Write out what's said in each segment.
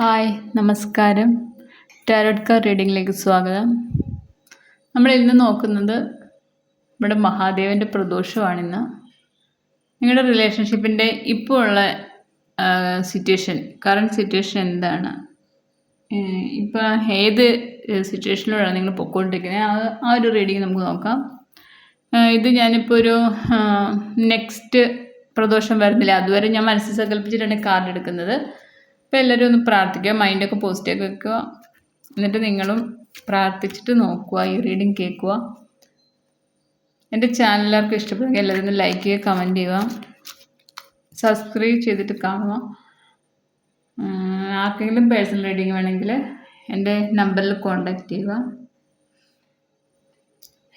Hi നമസ്കാരം. Tarot car റീഡിങ്ങിലേക്ക് സ്വാഗതം. നമ്മൾ ഇന്ന് നോക്കുന്നത് നമ്മുടെ മഹാദേവന്റെ പ്രദോഷമാണിന്ന്. നിങ്ങളുടെ റിലേഷൻഷിപ്പിന്റെ ഇപ്പോൾ ഉള്ള സിറ്റുവേഷൻ കറണ്ട് സിറ്റുവേഷൻ എന്താണ്? ഇപ്പോൾ ഏത് സിറ്റുവേഷനിലൂടെയാണ് നിങ്ങൾ പൊയ്ക്കൊണ്ടിരിക്കുന്നത് ആ ഒരു റീഡിങ് നമുക്ക് നോക്കാം. ഇത് ഞാനിപ്പോൾ ഒരു നെക്സ്റ്റ് പ്രദോഷം വരുന്നില്ല. അതുവരെ ഞാൻ മനസ്സിൽ സങ്കല്പിച്ചിട്ടാണ് കാർഡ് എടുക്കുന്നത്. അപ്പോൾ എല്ലാവരും ഒന്ന് പ്രാർത്ഥിക്കുക മൈൻഡൊക്കെ പോസിറ്റീവ് വെക്കുക. എന്നിട്ട് നിങ്ങളും പ്രാർത്ഥിച്ചിട്ട് നോക്കുക ഈ റീഡിങ് കേൾക്കുക. എന്റെ ചാനൽ എല്ലാവർക്കും ഇഷ്ടപ്പെടുമെങ്കിൽ എല്ലാവരും ഒന്ന് ലൈക്ക് ചെയ്യുക കമന്റ് ചെയ്യുക. സബ്സ്ക്രൈബ് ചെയ്തിട്ട് കാണുക. ആർക്കെങ്കിലും പേഴ്സണൽ റീഡിങ് വേണമെങ്കിൽ എന്റെ നമ്പറിൽ കോൺടാക്റ്റ് ചെയ്യുക.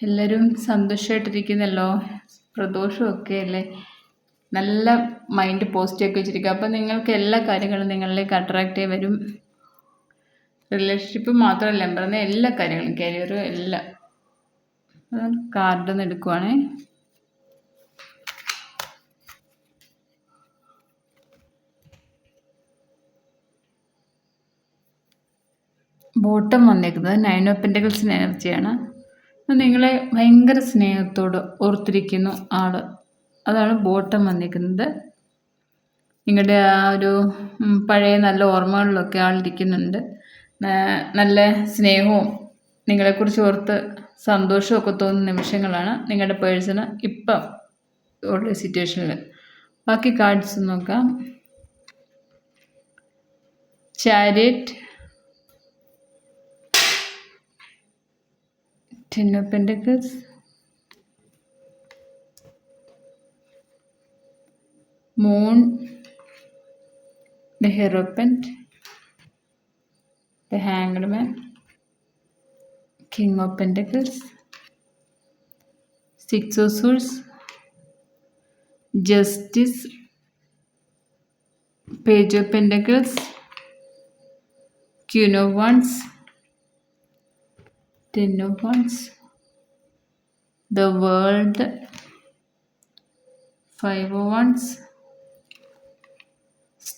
എല്ലാവരും സന്തോഷമായിട്ടിരിക്കുന്നല്ലോ. പ്രദോഷമൊക്കെ അല്ലേ? നല്ല മൈൻഡ് പോസിറ്റീവ് വെച്ചിരിക്കുക അപ്പോൾ നിങ്ങൾക്ക് എല്ലാ കാര്യങ്ങളും നിങ്ങളിലേക്ക് അട്രാക്റ്റ് ചെയ്ത് വരും. റിലേഷൻഷിപ്പ് മാത്രമല്ല പറഞ്ഞ എല്ലാ കാര്യങ്ങളും കരിയർ എല്ലാം. കാർഡ് ഒന്ന് എടുക്കുവാണേ. ബോട്ടം വന്നേക്കുന്നത് നയൻ ഓഫ് പെന്റക്കിൾസിന്റെ എനർജിയാണ് നിങ്ങളെ ഭയങ്കര സ്നേഹത്തോട് ഓർത്തിരിക്കുന്നു ആൾ അതാണ് ബോട്ടം വന്നിരിക്കുന്നത്. നിങ്ങളുടെ ആ ഒരു പഴയ നല്ല ഓർമ്മകളിലൊക്കെ ആളിരിക്കുന്നുണ്ട് നല്ല സ്നേഹവും നിങ്ങളെക്കുറിച്ച് ഓർത്ത് സന്തോഷമൊക്കെ തോന്നുന്ന നിമിഷങ്ങളാണ് നിങ്ങളുടെ പേഴ്സണ് ഇപ്പം ഉള്ള സിറ്റുവേഷനിൽ ബാക്കി കാർഡ്സ് നോക്കാം. Chariot ten of moon, the Hierophant, the Hanged Man, King of Pentacles, Six of Swords, Justice, Page of Pentacles, Queen of Wands, Ten of Wands, the World, Five of Wands,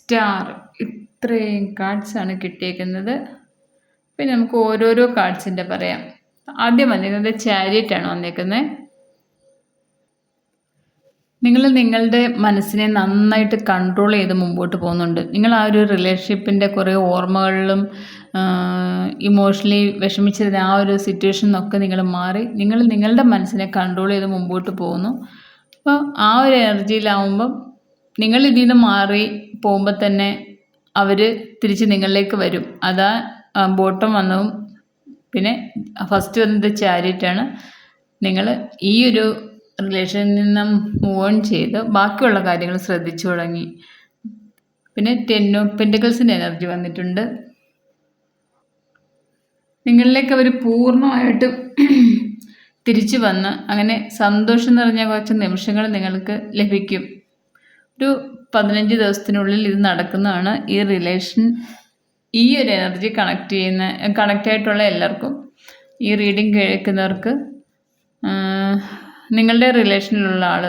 star. ഇത്രയും കാർഡ്സാണ് കിട്ടിയേക്കുന്നത്. പിന്നെ നമുക്ക് ഓരോരോ കാർഡ്സിന്റെ പറയാം. ആദ്യം വന്നിരിക്കുന്നത് ആണ് വന്നിരിക്കുന്നത്. നിങ്ങൾ നിങ്ങളുടെ മനസ്സിനെ നന്നായിട്ട് കൺട്രോൾ ചെയ്ത് മുമ്പോട്ട് പോകുന്നുണ്ട്. നിങ്ങൾ ആ ഒരു റിലേഷൻഷിപ്പിന്റെ കുറേ ഓർമ്മകളിലും ഇമോഷണലി വിഷമിച്ചിരുന്ന ആ ഒരു സിറ്റുവേഷൻ നിന്നൊക്കെ നിങ്ങൾ മാറി നിങ്ങൾ നിങ്ങളുടെ മനസ്സിനെ കൺട്രോൾ ചെയ്ത് മുമ്പോട്ട് പോകുന്നു. അപ്പോൾ ആ ഒരു എനർജിയിലാവുമ്പം നിങ്ങൾ ഇതിൽ നിന്ന് മാറി പോകുമ്പോൾ തന്നെ അവർ തിരിച്ച് നിങ്ങളിലേക്ക് വരും. അതാ ബോട്ടം വന്നതും പിന്നെ ഫസ്റ്റ് വന്നത് ചാരിറ്റാണ് നിങ്ങൾ ഈ ഒരു റിലേഷനിൽ നിന്നും മൂവ് ഓൺ ചെയ്ത് ബാക്കിയുള്ള കാര്യങ്ങൾ ശ്രദ്ധിച്ചു തുടങ്ങി. പിന്നെ ടെൻ ഓഫ് എനർജി വന്നിട്ടുണ്ട്. നിങ്ങളിലേക്ക് അവർ പൂർണമായിട്ട് തിരിച്ചു വന്ന് അങ്ങനെ സന്തോഷം നിറഞ്ഞ കുറച്ച് നിമിഷങ്ങൾ നിങ്ങൾക്ക് ലഭിക്കും. ഒരു പതിനഞ്ച് ദിവസത്തിനുള്ളിൽ ഇത് നടക്കുന്നതാണ് ഈ റിലേഷൻ ഈ ഒരു എനർജി കണക്ട് ചെയ്യുന്ന കണക്റ്റ് ആയിട്ടുള്ള എല്ലാവർക്കും ഈ റീഡിങ് കേൾക്കുന്നവർക്ക് നിങ്ങളുടെ റിലേഷനിലുള്ള ആൾ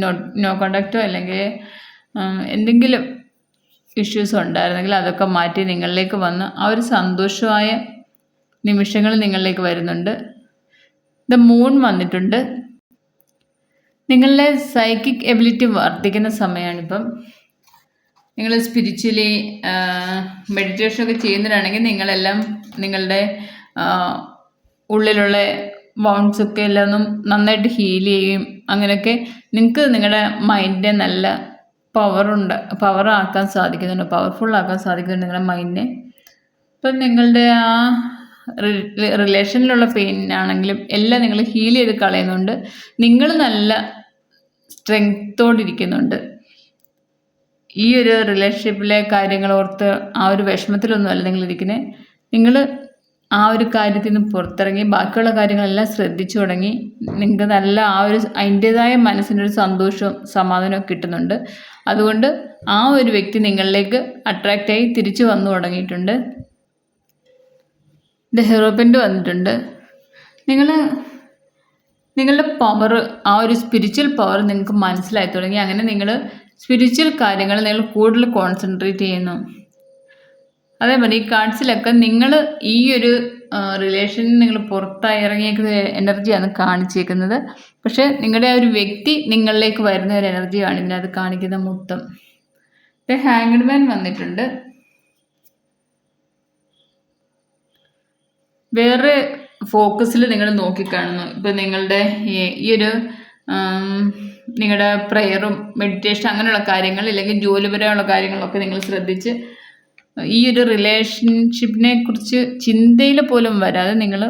നോ നോ കോണ്ടാക്റ്റോ അല്ലെങ്കിൽ എന്തെങ്കിലും ഇഷ്യൂസ് ഉണ്ടായിരുന്നെങ്കിൽ അതൊക്കെ മാറ്റി നിങ്ങളിലേക്ക് വന്ന് ആ ഒരു സന്തോഷമായ നിമിഷങ്ങൾ നിങ്ങളിലേക്ക് വരുന്നുണ്ട്. ദ മൂൺ വന്നിട്ടുണ്ട്. നിങ്ങളുടെ സൈക്കിക് എബിലിറ്റി വർദ്ധിക്കുന്ന സമയമാണിപ്പം നിങ്ങൾ സ്പിരിച്വലി മെഡിറ്റേഷൻ മെഡിറ്റേഷനൊക്കെ ചെയ്യുന്നവരാണെങ്കിൽ നിങ്ങളെല്ലാം നിങ്ങളുടെ ഉള്ളിലുള്ള ഒക്കെ എല്ലാം നന്നായിട്ട് ഹീൽ ചെയ്യും അങ്ങനെയൊക്കെ നിങ്ങൾക്ക് നിങ്ങളുടെ മൈൻഡിനെ നല്ല പവറുണ്ട് പവർ ആക്കാൻ സാധിക്കുന്നുണ്ട് പവർഫുൾ ആക്കാൻ സാധിക്കുന്നുണ്ട് നിങ്ങളുടെ മൈൻഡിനെ ഇപ്പം നിങ്ങളുടെ ആ റിലേഷനിലുള്ള പെയിൻ ആണെങ്കിലും എല്ലാം നിങ്ങൾ ഹീൽ ചെയ്ത് കളയുന്നുണ്ട്. നിങ്ങൾ നല്ല സ്ട്രെങ്ത്തോടിരിക്കുന്നുണ്ട് ഈ ഒരു റിലേഷൻഷിപ്പിലെ കാര്യങ്ങൾ ഓർത്ത് ആ ഒരു വിഷമത്തിലൊന്നുമല്ല നിങ്ങൾ ഇരിക്കുന്നത് നിങ്ങൾ ആ ഒരു കാര്യത്തിൽ നിന്ന് പുറത്തിറങ്ങി ബാക്കിയുള്ള കാര്യങ്ങളെല്ലാം ശ്രദ്ധിച്ചു തുടങ്ങി. നിങ്ങൾക്ക് നല്ല ആ ഒരു അതിന്റേതായ മനസ്സിനൊരു സന്തോഷവും സമാധാനവും കിട്ടുന്നുണ്ട്. അതുകൊണ്ട് ആ ഒരു വ്യക്തി നിങ്ങളിലേക്ക് അട്രാക്റ്റായി തിരിച്ചു വന്നു തുടങ്ങിയിട്ടുണ്ട്. ദ ഹെറോപ്പന്റ് വന്നിട്ടുണ്ട്. നിങ്ങൾ നിങ്ങളുടെ പവർ ആ ഒരു സ്പിരിച്വൽ പവർ നിങ്ങൾക്ക് മനസ്സിലായി തുടങ്ങി. അങ്ങനെ നിങ്ങൾ സ്പിരിച്വൽ കാര്യങ്ങൾ നിങ്ങൾ കൂടുതൽ കോൺസെൻട്രേറ്റ് ചെയ്യുന്നു. അതേപോലെ ഈ കാർഡ്സിലൊക്കെ നിങ്ങൾ ഈ ഒരു റിലേഷനിൽ നിങ്ങൾ പുറത്തായി ഇറങ്ങിയേക്കുന്ന എനർജിയാണ് കാണിച്ചേക്കുന്നത്. പക്ഷേ നിങ്ങളുടെ ആ ഒരു വ്യക്തി നിങ്ങളിലേക്ക് വരുന്ന ഒരു എനർജിയാണ് അത് കാണിക്കുന്ന മൊത്തം. ഹാങ്ഡ് മാൻ വന്നിട്ടുണ്ട്. വേറെ ഫോക്കസിൽ നിങ്ങൾ നോക്കിക്കാണുന്നു. ഇപ്പം നിങ്ങളുടെ ഈ ഒരു നിങ്ങളുടെ പ്രെയറും മെഡിറ്റേഷൻ അങ്ങനെയുള്ള കാര്യങ്ങൾ അല്ലെങ്കിൽ ജോലിപരമുള്ള കാര്യങ്ങളൊക്കെ നിങ്ങൾ ശ്രദ്ധിച്ച് ഈ ഒരു റിലേഷൻഷിപ്പിനെ കുറിച്ച് ചിന്തയിൽ പോലും വരാതെ നിങ്ങൾ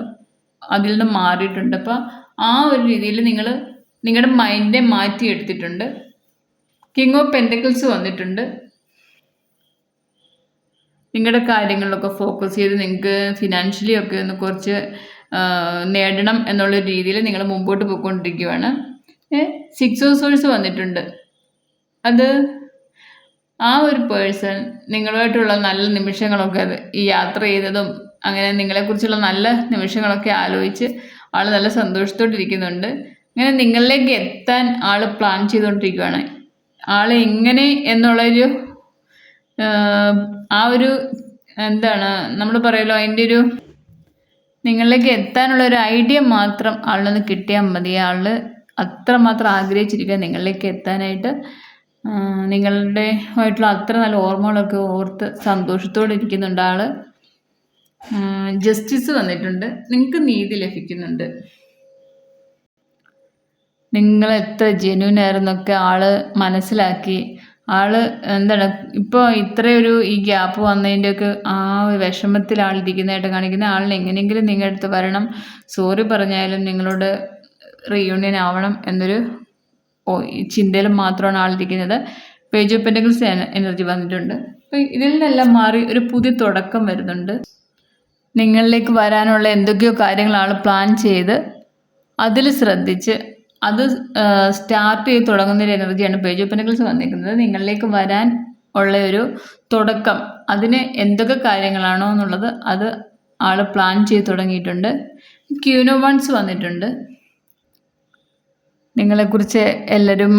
അതിൽ നിന്ന് മാറിയിട്ടുണ്ട്. അപ്പോൾ ആ ഒരു രീതിയിൽ നിങ്ങൾ നിങ്ങളുടെ മൈൻഡിനെ മാറ്റിയെടുത്തിട്ടുണ്ട്. കിങ് ഓഫ് പെന്റക്കിൾസ് വന്നിട്ടുണ്ട്. നിങ്ങളുടെ കാര്യങ്ങളിലൊക്കെ ഫോക്കസ് ചെയ്ത് നിങ്ങൾക്ക് ഫിനാൻഷ്യലി ഒക്കെ ഒന്ന് കുറച്ച് നേടണം എന്നുള്ള രീതിയിൽ നിങ്ങൾ മുമ്പോട്ട് പോയിക്കൊണ്ടിരിക്കുകയാണ് സിക്സ് ഓഫ് സോഴ്സ് വന്നിട്ടുണ്ട്. അത് ആ ഒരു പേഴ്സൺ നിങ്ങളുമായിട്ടുള്ള നല്ല നിമിഷങ്ങളൊക്കെ ഈ യാത്ര ചെയ്തതും അങ്ങനെ നിങ്ങളെക്കുറിച്ചുള്ള നല്ല നിമിഷങ്ങളൊക്കെ ആലോചിച്ച് ആൾ നല്ല സന്തോഷത്തോടിരിക്കുന്നുണ്ട് അങ്ങനെ നിങ്ങളിലേക്ക് എത്താൻ ആൾ പ്ലാൻ ചെയ്തുകൊണ്ടിരിക്കുകയാണ് ആൾ എങ്ങനെ എന്നുള്ളൊരു ആ ഒരു എന്താണ് നമ്മൾ പറയുമല്ലോ അതിന്റെ ഒരു നിങ്ങളിലേക്ക് എത്താനുള്ള ഒരു ഐഡിയ മാത്രം ആളിനൊന്ന് കിട്ടിയാൽ മതി. ആൾ അത്രമാത്രം ആഗ്രഹിച്ചിരിക്കുക നിങ്ങളിലേക്ക് എത്താനായിട്ട്. നിങ്ങളുടെ ആയിട്ടുള്ള അത്ര നല്ല ഓർമ്മകളൊക്കെ ഓർത്ത് സന്തോഷത്തോടെ ഇരിക്കുന്നുണ്ട് ആൾ ജസ്റ്റിസ് വന്നിട്ടുണ്ട് നിങ്ങൾക്ക് നീതി ലഭിക്കുന്നുണ്ട്. നിങ്ങൾ എത്ര ജെന്യൂൻ ആൾ മനസ്സിലാക്കി ആൾ എന്താണ് ഇപ്പോൾ ഇത്രയൊരു ഈ ഗ്യാപ്പ് വന്നതിന്റെയൊക്കെ ആ വിഷമത്തിൽ ആളിരിക്കുന്നതായിട്ട് കാണിക്കുന്ന ആളിന് എങ്ങനെയെങ്കിലും നിങ്ങളുടെ അടുത്ത് വരണം. സോറി പറഞ്ഞാലും നിങ്ങളോട് റീയൂണിയൻ ആവണം എന്നൊരു ചിന്തയിൽ മാത്രമാണ് ആളിരിക്കുന്നത്. പേജ് ഓഫ് പെന്റക്കിൾസ് എനർജി വന്നിട്ടുണ്ട്. അപ്പോൾ ഇതിൽ നിന്നെല്ലാം മാറി ഒരു പുതിയ തുടക്കം വരുന്നുണ്ട്. നിങ്ങളിലേക്ക് വരാനുള്ള എന്തൊക്കെയോ കാര്യങ്ങൾ ആൾ പ്ലാൻ ചെയ്ത്. അതിൽ ശ്രദ്ധിച്ച് അത് സ്റ്റാർട്ട് ചെയ്ത് തുടങ്ങുന്ന ഒരു എനർജിയാണ് പേജ് ഓഫ് വന്നിരിക്കുന്നത്. നിങ്ങളിലേക്ക് വരാൻ ഉള്ള ഒരു തുടക്കം അതിന് എന്തൊക്കെ കാര്യങ്ങളാണോ എന്നുള്ളത് അത് ആൾ പ്ലാൻ ചെയ്ത് തുടങ്ങിയിട്ടുണ്ട്. ക്യൂനോ വൺസ് വന്നിട്ടുണ്ട്. നിങ്ങളെക്കുറിച്ച് എല്ലാവരും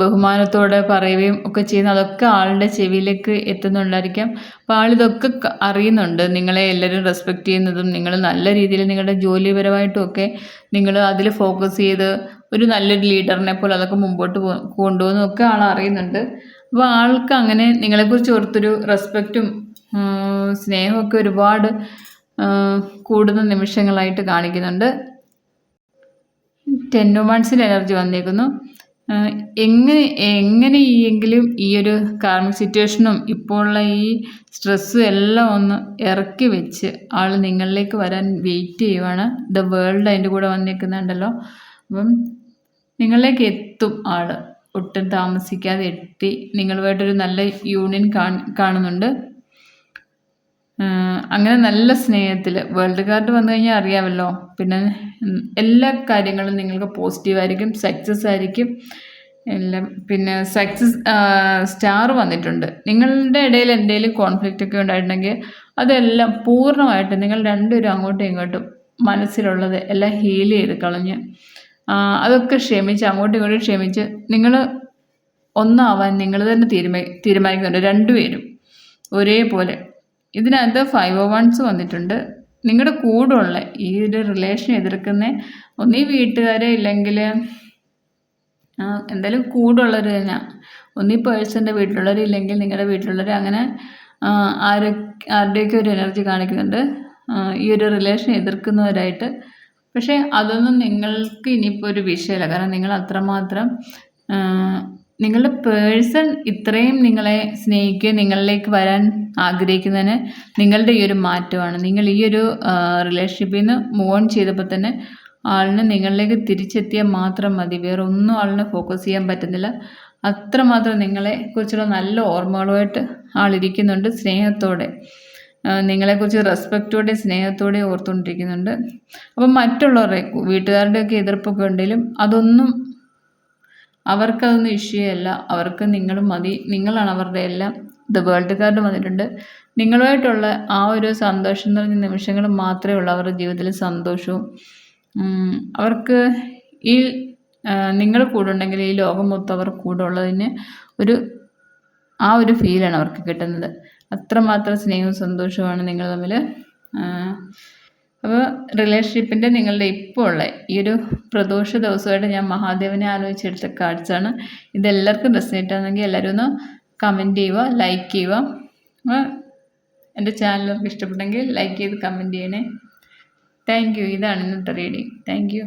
ബഹുമാനത്തോടെ പറയുകയും ഒക്കെ ചെയ്യുന്ന അതൊക്കെ ആളുടെ ചെവിയിലേക്ക് എത്തുന്നുണ്ടായിരിക്കാം. അപ്പോൾ ആളിതൊക്കെ അറിയുന്നുണ്ട്. നിങ്ങളെ എല്ലാവരും റെസ്പെക്റ്റ് ചെയ്യുന്നതും നിങ്ങൾ നല്ല രീതിയിൽ നിങ്ങളുടെ ജോലിപരമായിട്ടും ഒക്കെ നിങ്ങൾ അതിൽ ഫോക്കസ് ചെയ്ത് ഒരു നല്ലൊരു ലീഡറിനെ പോലെ അതൊക്കെ മുമ്പോട്ട് കൊണ്ടുപോകുന്നതൊക്കെ ആൾ അറിയുന്നുണ്ട്. അപ്പോൾ ആൾക്ക് അങ്ങനെ നിങ്ങളെക്കുറിച്ച് ഓർത്തൊരു റെസ്പെക്റ്റും സ്നേഹമൊക്കെ ഒരുപാട് കൂടുന്ന നിമിഷങ്ങളായിട്ട് കാണിക്കുന്നുണ്ട്. ടെന്നോമാൻസിന്റെ എനർജി വന്നേക്കുന്നു. എങ്ങനെ എങ്ങനെയെങ്കിലും ഈ ഒരു കാർമിക് സിറ്റുവേഷനും ഇപ്പോഴുള്ള ഈ സ്ട്രെസ്സും എല്ലാം ഒന്ന് ഇറക്കി വെച്ച് ആൾ നിങ്ങളിലേക്ക് വരാൻ വെയിറ്റ് ചെയ്യുവാണ്. ദ വേൾഡ് അതിന്റെ കൂടെ വന്നേക്കുന്നുണ്ടല്ലോ. അപ്പം നിങ്ങളിലേക്ക് എത്തും ആൾ ഒട്ടും താമസിക്കാതെ എത്തി. നിങ്ങളുമായിട്ടൊരു നല്ല യൂണിയൻ കാണുന്നുണ്ട്. അങ്ങനെ നല്ല സ്നേഹത്തിൽ വേൾഡ് കാർഡ് വന്നു കഴിഞ്ഞാൽ അറിയാമല്ലോ. പിന്നെ എല്ലാ കാര്യങ്ങളും നിങ്ങൾക്ക് പോസിറ്റീവായിരിക്കും സക്സസ് ആയിരിക്കും. എല്ലാം പിന്നെ സക്സസ് സ്റ്റാർ വന്നിട്ടുണ്ട്. നിങ്ങളുടെ ഇടയിൽ എന്തെങ്കിലും കോൺഫ്ലിക്റ്റ് ഒക്കെ ഉണ്ടായിട്ടുണ്ടെങ്കിൽ അതെല്ലാം പൂർണമായിട്ട് നിങ്ങൾ രണ്ടുപേരും അങ്ങോട്ടും ഇങ്ങോട്ടും മനസ്സിലുള്ളത് എല്ലാം ഹീൽ ചെയ്ത് കളഞ്ഞ്. അതൊക്കെ ക്ഷമിച്ച് അങ്ങോട്ടും ഇങ്ങോട്ടും ക്ഷമിച്ച് നിങ്ങൾ ഒന്നാവാൻ നിങ്ങൾ തന്നെ തീരുമാ തീരുമാനിക്കുന്നുണ്ട്. രണ്ടുപേരും ഒരേപോലെ ഇതിനകത്ത് ഫൈവ് ഓ വൺസ് വന്നിട്ടുണ്ട്. നിങ്ങളുടെ കൂടുള്ള ഈ ഒരു റിലേഷൻ എതിർക്കുന്ന ഒന്നീ വീട്ടുകാരെ ഇല്ലെങ്കിൽ എന്തായാലും കൂടുള്ളവർ തന്നെ. ഒന്നീ പേഴ്സന്റെ വീട്ടിലുള്ളവർ ഇല്ലെങ്കിൽ നിങ്ങളുടെ വീട്ടിലുള്ളവർ അങ്ങനെ ആരെ ആരുടെയൊക്കെ ഒരു എനർജി കാണിക്കുന്നുണ്ട്. ഈ ഒരു റിലേഷൻ എതിർക്കുന്നവരായിട്ട്. പക്ഷേ അതൊന്നും നിങ്ങൾക്ക് ഇനിയിപ്പോൾ ഒരു വിഷയമല്ല കാരണം നിങ്ങൾ അത്രമാത്രം നിങ്ങളുടെ പേഴ്സൺ ഇത്രയും നിങ്ങളെ സ്നേഹിക്കുക നിങ്ങളിലേക്ക് വരാൻ ആഗ്രഹിക്കുന്നതിന് നിങ്ങളുടെ ഈ ഒരു മാറ്റമാണ്. നിങ്ങൾ ഈ ഒരു റിലേഷൻഷിപ്പിൽ നിന്ന് മൂവ് ഓൺ ചെയ്തപ്പോൾ തന്നെ ആളിന് നിങ്ങളിലേക്ക് തിരിച്ചെത്തിയാൽ മാത്രം മതി. വേറെ ഒന്നും ആളിനെ ഫോക്കസ് ചെയ്യാൻ പറ്റുന്നില്ല. അത്രമാത്രം നിങ്ങളെ കുറിച്ചുള്ള നല്ല ഓർമ്മകളുമായിട്ട് ആളിരിക്കുന്നുണ്ട് സ്നേഹത്തോടെ. നിങ്ങളെക്കുറിച്ച് റെസ്പെക്റ്റോടെ സ്നേഹത്തോടെ ഓർത്തുകൊണ്ടിരിക്കുന്നുണ്ട്. അപ്പം മറ്റുള്ളവരുടെ വീട്ടുകാരുടെയൊക്കെ എതിർപ്പൊക്കെ ഉണ്ടെങ്കിലും അതൊന്നും അവർക്കതൊന്നും ഇഷ്യൂ അല്ല അവർക്ക് നിങ്ങളും മതി. നിങ്ങളാണ് അവരുടെ എല്ലാം. ദ വേൾഡ് കാർഡ് വന്നിട്ടുണ്ട്. നിങ്ങളുമായിട്ടുള്ള ആ ഒരു സന്തോഷം നിറഞ്ഞ നിമിഷങ്ങൾ മാത്രമേ ഉള്ളൂ അവരുടെ ജീവിതത്തിൽ സന്തോഷവും. അവർക്ക് ഈ നിങ്ങൾ കൂടെ ഉണ്ടെങ്കിൽ ഈ ലോകം മൊത്തം അവർ കൂടെ ഉള്ളതിന് ഒരു ആ ഒരു ഫീലാണ് അവർക്ക് കിട്ടുന്നത്. അത്രമാത്രം സ്നേഹവും സന്തോഷവുമാണ് നിങ്ങൾ തമ്മിൽ അപ്പോൾ റിലേഷൻഷിപ്പിന്റെ നിങ്ങളുടെ ഇപ്പോൾ ഉള്ള ഈ ഒരു പ്രദോഷ ദിവസമായിട്ട് ഞാൻ മഹാദേവനെ ആലോചിച്ചെടുത്ത കാർഡ്സാണ് ഇതെല്ലാവർക്കും റെസിനേറ്റ് ആണെങ്കിൽ എല്ലാവരും ഒന്ന് കമന്റ് ചെയ്യുക ലൈക്ക് ചെയ്യുക. എന്റെ ചാനലൊക്കെ ഇഷ്ടപ്പെട്ടെങ്കിൽ ലൈക്ക് ചെയ്ത് കമന്റ് ചെയ്യണേ. താങ്ക് യു ഇതാണ് ഇന്നത്തെ റീഡിങ് താങ്ക് യു